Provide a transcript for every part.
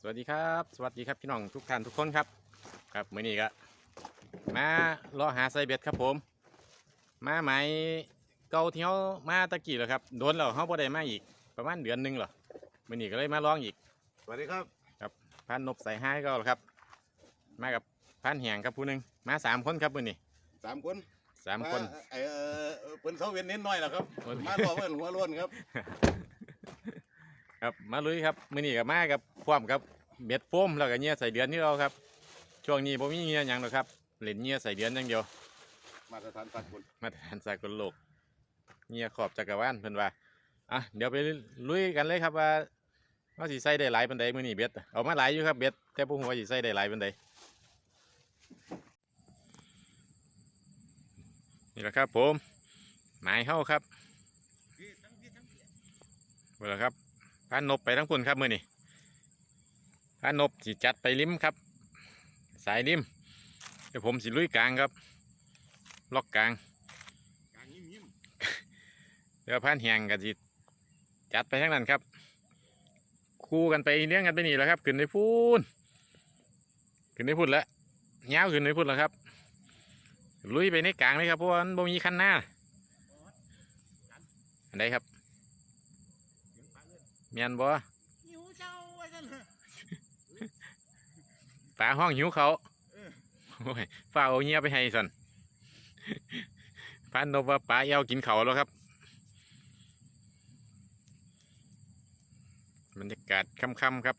สวัสดีครับ สวัสดีครับพี่น้องทุกท่านทุกคนครับ ครับมื้อนี้ก็มาเลาะหาไซเบ็ดครับผม มาไหมเก่าที่เขามาตะกี้แล้วครับโดนแล้วเขาบ่ได้มาอีกประมาณเดือนหนึงเหรอมื้อนี้ก็เลยมาลองอีกสวัสดีครับพันนบใส่ให้ก็แล้วครับ มากับพันแหงครับผู้หนึงมาสามคนครับมื้อนี้สามคนสามคนไอเออเปิ้นเสาเวียนเน้นน้อยแล้วครับโอ้ยมาต่อเพิ่นหัวล้วนครับ ครับมาลุยครับมื้อนี้ก็มากับพร้อมครับเบ็ดโฟมแล้วก็เหยื่อใส่เดือนที่เราครับ ช่วงนี้ผมมีเหยื่อหยังหรอกครับเล่นเหยื่อใส่เดือนอย่างเดียว มาตรฐานสากลมาตรฐานสากลโลกเงียขอบจักรวาลเพิ่นว่าอะเดี๋ยวไปลุยกันเลยครับว่าว่าสิใส่ได้หลายปานใดมื้อนี้เบ็ดเอามาหลายอยู่ครับเบ็ดแต่บ่ฮู้ว่าสิใส่ได้หลายปานใดนี่แหละครับผมหมายเฮาครับเบิ่งครับ พานนบไปทั้งคนครับมื้อนี้พานนบสิจัดไปริมครับ สายริมเดี๋ยวผมสิลุยกลางครับ ล็อกกลางการยิ้มยิ้มเรือพันแหงกันสิจัดไปทั้งนั้นครับ คู่กันไปเลี้ยงกันไปนี่แหล้วครับ ขึ้นในพูนขึ้นในพูนแล้วเงาวขึ้นในพูนแล้วครับ ลุยไปในกลางเลยครับเพราะว่ามันบ่มีคันหน้าอันใดครับเมียนบ่หิวเจ้าว่าซั่นเหรอปลาห้องหิวเขาโอ้ยฝ้าเอาเงียไปให้สันพันนบว่าปลาเอวกินเขาแล้วครับบรรยากาศค่ำๆครับ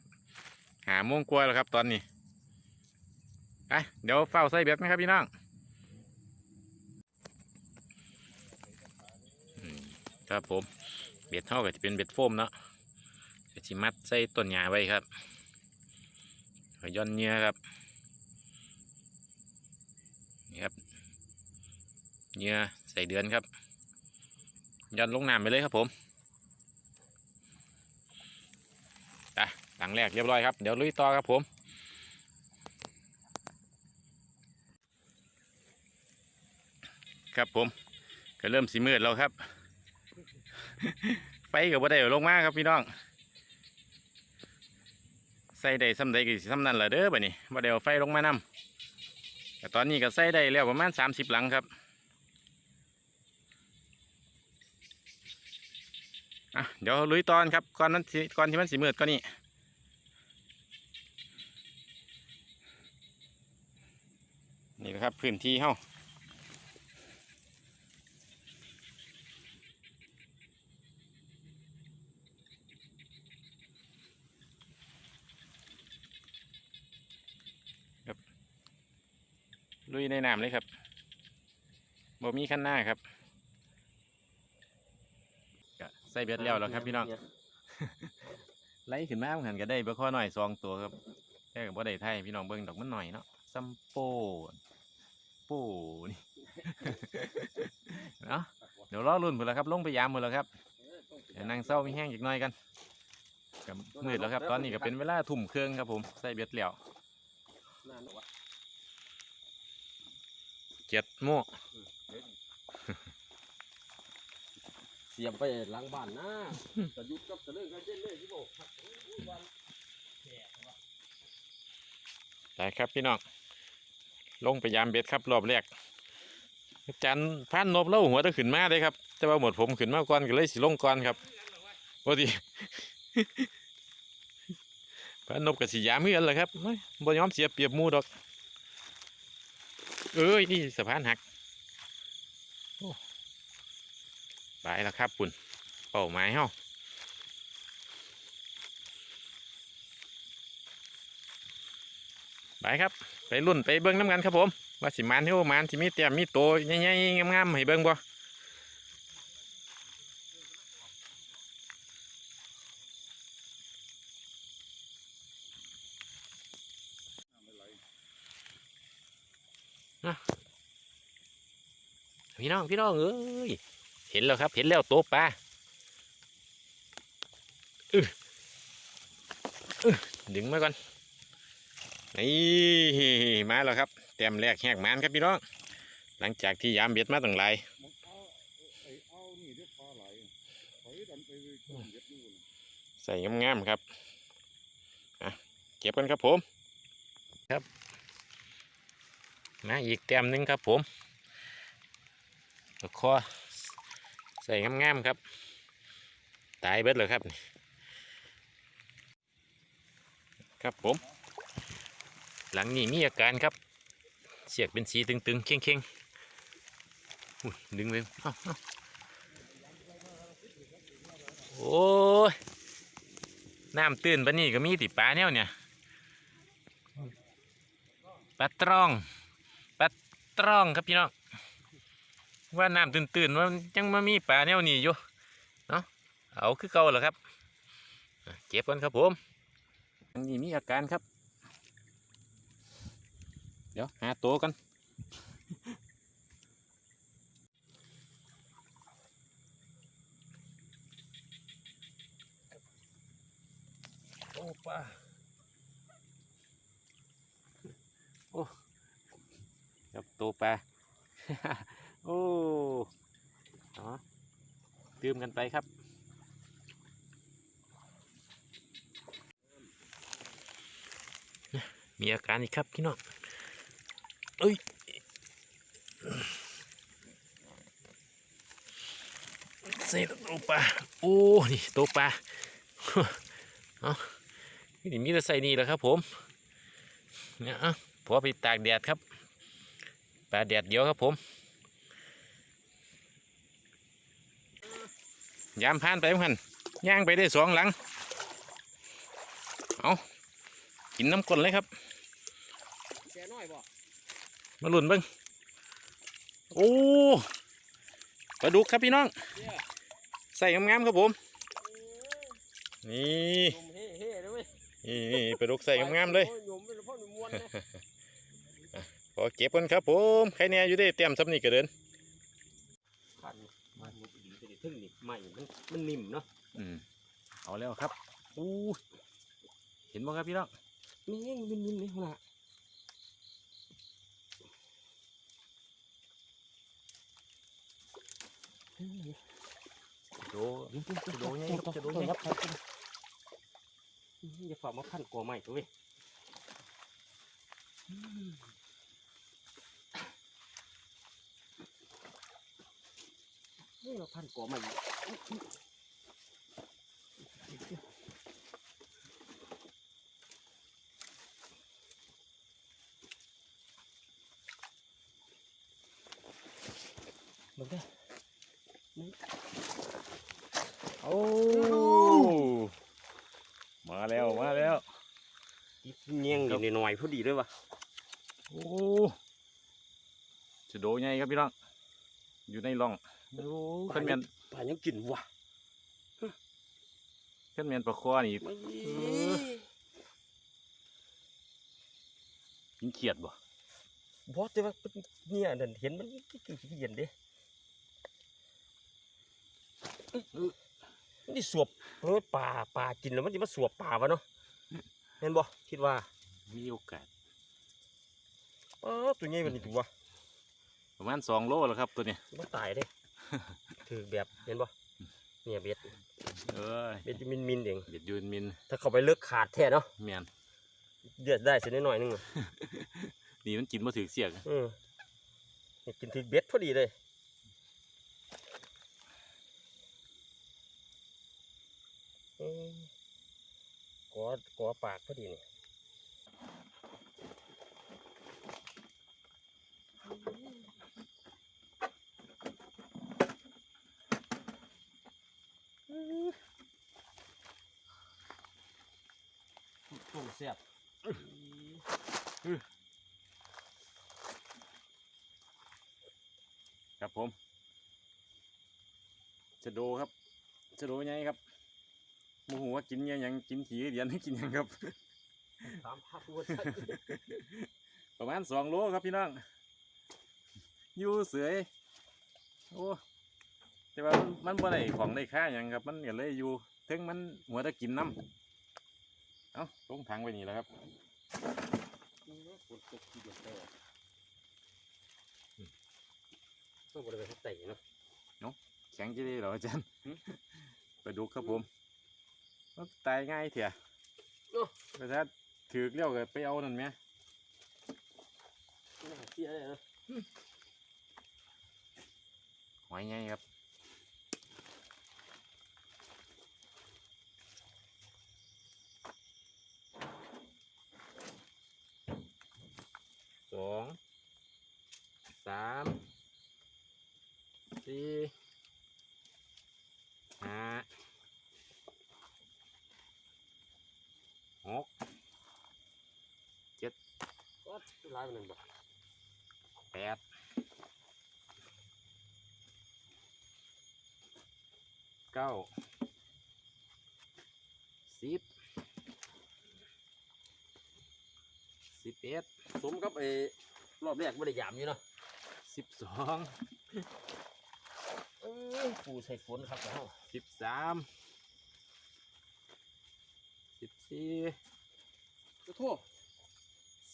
หาโมงกว่าแล้วครับ ตอนนี้อะเดี๋ยวเฝ้าใส่เบ็ดไหมครับพี่น้องอืมครับผม เบ็ดเท่ากับจะเป็นเบ็ดโฟมเนาะ จะชิมัดใส่ต้นหญ้าไว้ครับแล้วย่อนเนื้อครับนี่ครับเนื้อใส่เดือนครับย่อนลงน้ำไปเลยครับผมอะหลังแรกเรียบร้อยครับ เดี๋ยวลุยต่อครับผมครับผมก็เริ่มสีมืดแล้วครับ ไฟกับว่าได้เอาลงมาครับพี่น้อง ใส่ได้ซ้ำใดก็สิซ้ำนั่นแหละเด้อบ่นี้ว่าได้เอาไฟลงมานำแต่ตอนนี้ก็ใส่ได้แล้วประมาณสามสิบหลังครับอะเดี๋ยวลุยตอนครับก่อนนั้นก่อนที่มันสีมืดก็นี่นี่นะครับพื้นที่เฮา ในน้ำเลยครับบ่มีขั้นหน้าครับก็ใส่เบ็ดแล้วแล้วครับพี่น้องไล่ขึ้นมาเหมือนก็ได้เบ่ข้อหน่อยสองตัวครับแค่กับบ่ได้ไทยพี่น้องเบิ่งดอกมันหน่อยเนาะซัมโปโป้นี่เนาะเดี๋ยวรอรุ่นหมดแล้วครับลงไปยามหมดแล้วครับเดี๋ยวนั่งเศร้ามีแห้งอีกหน่อยกันกับมืดแล้วครับ ตอนนี้ก็เป็นเวลาทุ่มเครื่องครับผมใส่เบ็ดแล้ว นานหรอวะ เจ็ดโมงเสียบไปหลังบ้านนะจะยุดกับจะเลิกกันเช่นเลยที่บอกครับวันได้ครับพี่น้อง ลงไปยามเบ็ดครับรอบแรกอาจันพันนบเล่าหัวตะขึ้นมาเลยครับ แต่ว่าหมดผมขึ้นมาก่อนก็เลยสิลงก่อนครับพอดีพันนบกับสียามเพื่อนเลยครับเฮ้ยบ่ยอมเสียเปรียบหมูดอก เอ้ยนี่สะพานหักไปแล้วครับปุ่นเป่าไม้เฮาไปครับ ไปรุ่นไปเบิ้งน้ำกันครับผมว่าสิมานเท่ามานสิมีเตียมมีโตใหญ่ๆงามๆให้เบิ้งบ่ พี่น้องพี่น้องเอ้ยเห็นแล้วครับ เห็นแล้วโตปลาอื้ออื้อดึงมาก่อนนี่มาแล้วครับเต็มแรกแหกมานครับพี่น้อง หลังจากที่ยามเบ็ดมาตั้งหลายมันเอาไอ้เอานี่เด็ดปลาไหลถอยดันไปต้นเด็ดนู่นใส่งามๆครับอะเก็บกันครับผมครับ มาอีกแต้มหนึงครับผมคอใส่งามๆครับ ตายเบิดเลยครับ ครับผม หลังนี้มีอาการครับ เสียกเป็นสีตึงๆ เข่งๆอุ้ยดึงเลยเอาเอาโอ้ยน้ำตื้นปะนี่ก็มีติปลาแนวเนี่ยปลาตรอง ตรองครับพี่น้องว่าน้ำตื้นๆว่ายังมามีปลาแนวนี้อยู่เนาะเอาคือเก่าเหรอครับอะเก็บก่อนครับผม อันนี้มีอาการครับ เดี๋ยวหาตัวกันโอ้ปลาโอ้ับตัวปลาโอ้เนาะดื่มกันไปครับ มีอาการอีกครับพี่น้องเอ้ยเศษตัวปลาโอ้นี่ตัวปลาเอานี่มีแต่ใส่นี่แหละครับผมเนี่ยพอไปตากแดดครับ ปลาแดดเดียวครับผมยามผ่านไปพันย่างไปได้สองหลัง เอากินน้ำก้นเลยครับแกน้อยบ่มาหลุนเบิ้งโอ้ปลาดุกครับพี่น้องเนี่ยใส่งามๆครับผมนี่ยมเฮ่เฮ่เลยเว้ยนี่นี่ปลาดุกใส่งามๆเลยโอ้ยมเป็นพ่อหนุ่มม้วนนะขอเก็บกันครับผมใครเนี่ยอยู่ได้เตรียมสำนีกระเดินขันมันมุกดีแต่ทึ่งนี่ใหม่มันมันนิ่มเนาะอืมเอาแล้วครับอู้เห็นบ่ครับพี่น้องนี่ยังมันนิ่มเลยหัวหน้าโดจะโดนไงครับจะโดนไงครับอย่าฝ่ามาพันกอใหม่ตัวเว้ย นี่มาพันกอใหม่มึงได้โอ้มาแล้วมาแล้วติดเนียงอยู่ในหน่อยพอดีเลยวะโอ้จะโดนไงครับพี่น้องอยู่ในร่อง โอ้ขึ้นเมียนป่ายังกินวะขึ้นเมียนปลาคอนี่ไม่กินเขียดบ่บอสแต่ว่าเนี่ยนั่นเห็นมันกี่กี่เย็นเด้มันนี่สวบเฮ้ยป่าป่ากินแล้วมันจะมาสวบป่าวะเนาะเห็นบ่คิดว่ามีโอกาสเออตัวใหญ่มันนี่ตัวประมาณสองโลแล้วครับตัวเนี้ยมันตายเด้ ถือแบบเห็นบ่เนี่ยเบ็ดเอ้ยเบ็ดมินมินๆเองเบ็ดยูนมิน ถ้าเขาไปเลิกขาดแท้เนาะเมียนเดือดได้เสียหน่อยๆนึงอะนี่มันกินมาถือเสียกอืมนี่กินถือเบ็ดพอดีเลยอืมกอกอปากพอดีนี่ต้มแซ่บ ครับผมจะโดครับจะโดไงครับโมโหว่ากินเนี่ยยังกินขี่เดียนให้กินหยังครับตามพักวัวใช่ประมาณสองโลครับพี่น้องอยู่เสือยโอ้แต่ว่ามันมันบ่ได้ของได้ค่าหยังครับ มันก็เลยอยู่ถึงมันหัวแตะกินน้ำเอ้าลงถังไปนี่แหล้วครับฝนตกทีเดียวแต่ต้องบริเวณทับไต่เนาะแข็งจีได้เหรออาจารย์หึไปดูครับผมมันตายง่ายเถอะโอ้แต่ถ้าถือกเลี้ยวก็ไปเอานั่นไหมเสียเลยนะหอยไงครับสองสามสี่ห้าหก ก็ลายมันนั่นบ่แปดเก้าสิบสิบเอ็ดสมกับไอ้รอบแรกไม่ได้ยามอยู่เนาะสิบสองเอ้ยปูใส่ฝนครับเฮาสิบสามสิบสี่ขอโทษ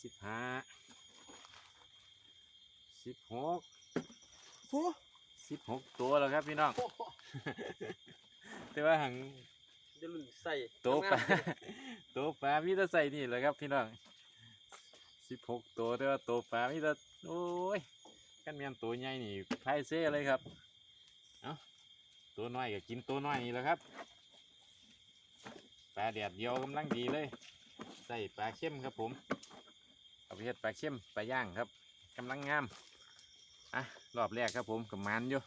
สิบห้า สิบหกโอ้สิบหกตัวแล้วครับพี่น้อง แต่ว่าหังเดี๋ยวรุ่นใส่โตปลาโตปลามีแต่ใส่นี่แหละครับพี่น้องสิบหกตัวแต่ว่าโตปลามีแต่โอ้ยกันแม่นตัวใหญ่นี่ไพ่เซ่เลยครับเอาตัวน้อยก็กินตัวน้อยนี่แหละครับปลาแดดเดียวกำลังดีเลย ใส่ปลาเข้มครับผมเอาไปเฮ็ดปลาเข้มปลาย่างครับกำลังงาม อะรอบแรกครับผมกับมันอยู่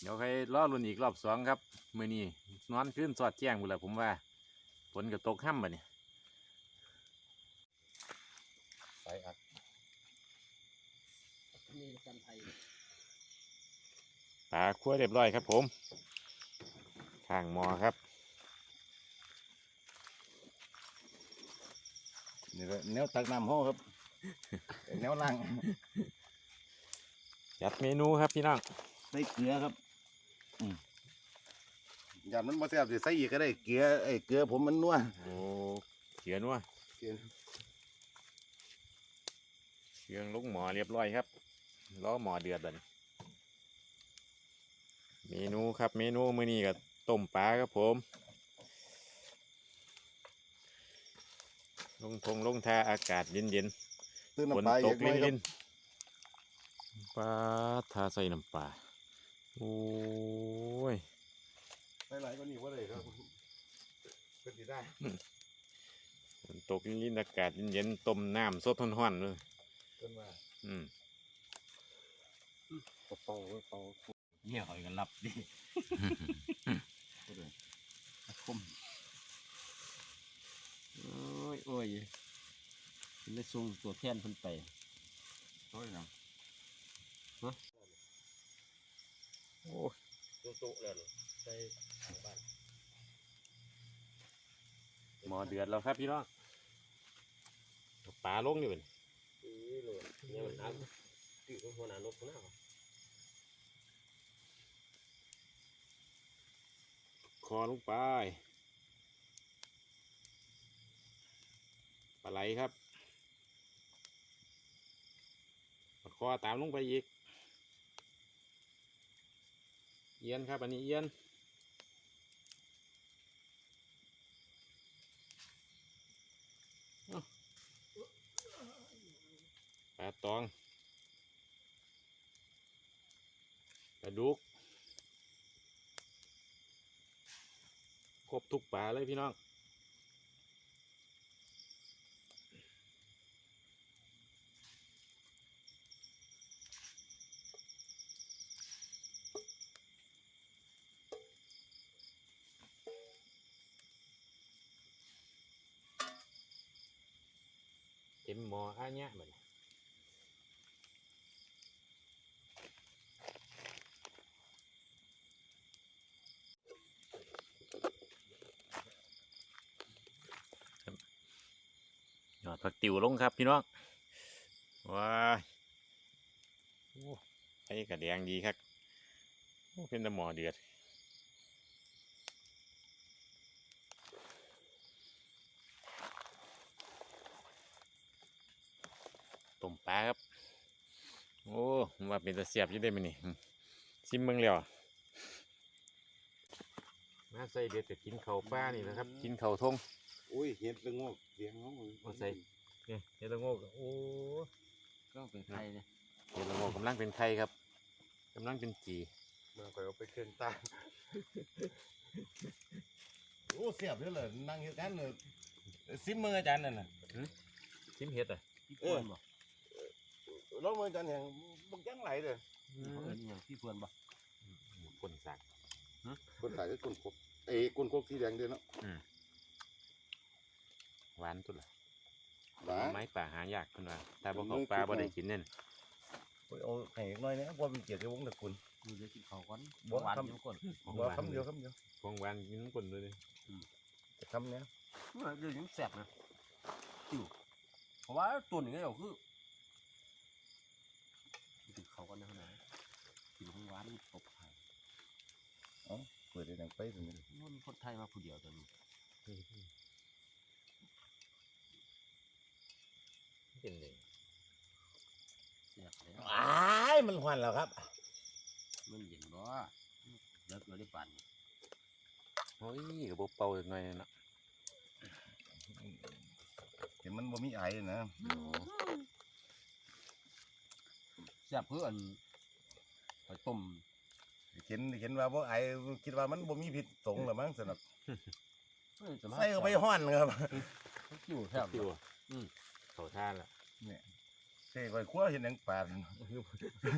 เดี๋ยวใครรอรุ่นอีกรอบสองครับมือนี้นอนขึ้นสอดแจ้งบุนละผมว่าฝนก็ตกห้ำบ่เนี่ยใส่อัดมีกันไทยปลาคั่วเรียบร้อยครับผมข้างหมอครับนี่ก็แนวตักน้ำห้อครับแนวล่าง จัดเมนูครับพี่น้องใส่เกลือครับอืมอย่ามันมาแซ่บสิใส่อีกก็ได้เกลือไอ้เกลือผมมันนัวโอ้เขียนว่าเกลือเครื่องลงหมอเรียบร้อยครับล้อหมอเดือดเลยเมนูครับเมนูมื้อนี้ก็ต้มปลาครับผม ลงทงลงทาอากาศเย็นๆตื้นฝนน้ำปลาตเยกอะหน่ลิอยนครับลิน ปลาทาใส่น้ำปลาโอ้ยใส่หลายก็นี่ว่าเลยครับเป็นสิได้ฝนตกลินลินอากาศเย็นๆต้มน้ำสดร้อนๆเลยต้นว่าอืมกระเป๋าไว้เป๋าเหี้ยเขาอีกกันรับดิพูดเลยคมโอ้ยโอ้ยเลยส่งตัวแทนเพิ่นไปโอ้ยนะ โอ้ตัวโตแล้วใส่บ้านหมอเดือดแล้วครับพี่น้องเอาปลาลงอยู่เป็นนี่เลยเนี่ยมันหาคือหัวหน้านกหัวหน้าคอลงไปปลาไหลครับปลาคอตามลงไปอีก เอียนครับ อันนี้เอียนปลาตองปลาดุกครบทุกปลาเลยพี่น้อง หมออันเนี้ยเหมือนยอดผักติ๋วลงครับพี่น้อง ว้าโอ้ไอ้กระแดงดีครับ เป็นตะหมอเดือด ต้มป ลาครับ โอ้ผมว่าเป็นตะเสียบอยี่ได้ไหมนี่อืมชิมเบิ่งแล้วมาใส่เด็ดแต่กินเขาวปลานี่นะครับ กินเขาวทงโอ้ยเห็ดละงอกเสียงเขาเนี่ยเฮ็ดละโงกโอ้ก็เป็นไข่เนี่ยเฮ็ดละโงกกำลังเป็นไข่ครับกำลังเป็นจีมาคอยเอาไปเครื่องตาโอ้เสียบเลยเหรอนั่งเฮ็ดกันเลยซิมมืออาจารย์นั่นน่ะชิมเฮ็ดอะพี่เพื่อ นบ่ลองมืออาจารย์แห่งบักจังไหลเลยเขาเอิ้นอหย่างพี่เพื่อนบ่คนสัก คนขายก็คนครบเอ้ยคนครบสีแดงเด้อเนาะหวานสุดละหวาไม้ป่าหายากเพิ่นว่าถ้าบ่เข้าป่าบ่ได้กินเนี่ยเอาให้น้อยนะเพราะเป็นเกียรติวงศ์ตระกูล ดูเดี๋ยวกินข้าวก่อนบ่หวานทำอยู่ก่อนของบ่หวานคำเดียวคำเดียวของหวานกินคนเลยจะคำเนี้ยเมื่อเดี๋ยวยังแซ่บนะจิ๋วเพราะว่าตัวนี้ก็เดี๋ยวคือกินข้าวก่อนนะขนาดกินของหวานตบไข่ เปิดได้ดังไปตรงนี้มันคนไทยมาผู้เดียวตอนนี้เป็นเลยแซ่บเลยอ้ายมันหวานแล้วครับ มันเย็นบ่เลิกเลยได้ปั่นโอ้ยก็บ่เป่าจักหน่อยเนาะเห็นมันบ่มีไอนะแซ่บเพื่ออันไปต้ม เห็นเห็นว่าบ่ไอคิดว่ามันบ่มีพิษสงหรือมั้งสนับเอ้ยจะมาใส่เข้าไปห้อนครับจิ๋วแซ่บคิวเขาท่านละเนี่ยใส่ไปคั่วเห็นหนังปลา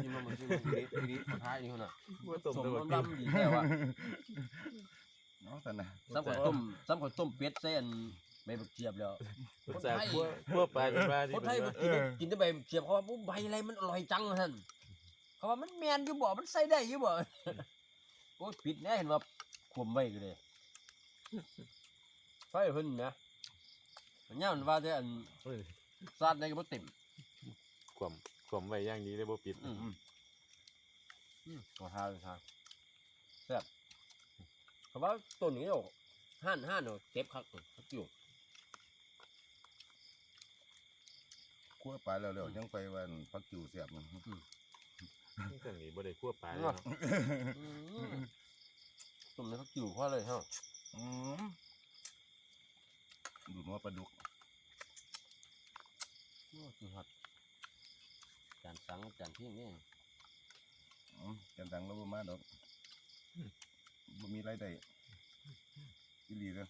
กินมันมันกินมันดีดีคนไทยนี่คนน่ะว่าต้มสมตัวน้ำดำดีแค่ว่าเนาะสันนะซ้ำกับต้มซ้ำกับต้มเป็ดใส่อันใบบักเจียบแล้วคนจากพวกพวกปลาปลาที่คนไทยมันกินกินแต่ใบบักเจียบเขาว่าปุ๊บใบอะไรมันอร่อยจังท่าน เขาว่ามันแมนอยู่บ่ มันใส่ได้อยู่บ่ โอ้ยผิดแน่เห็นว่าขวมไว้ก็เลยไฟเพิ่นนะมันย่ามันว่าแต่อันซาดในก็บ่เต็มความความไว้อย่างดีเลยบ่ปิด อืมอืมขอทานทานแซ่บเขาว่าต้นนี้โอ้ห่านห่านเนาะเก็บคักเลยคักอยู่คั่วปลาแล้วแล้วยังไปวันพักจิ๋วเสียบมัน จังนี้บ่ได้คั่วปลาเลยเนาะอืมต้มในคักอยู่เพราะอะไรฮะอืมดูดหัวปลาดุกโอ้สุดยอดจานสังจานเที่ยงนี่อืมกันดังแล้วบ่มาดอกบ่มีรายได้อีหลีเด้อ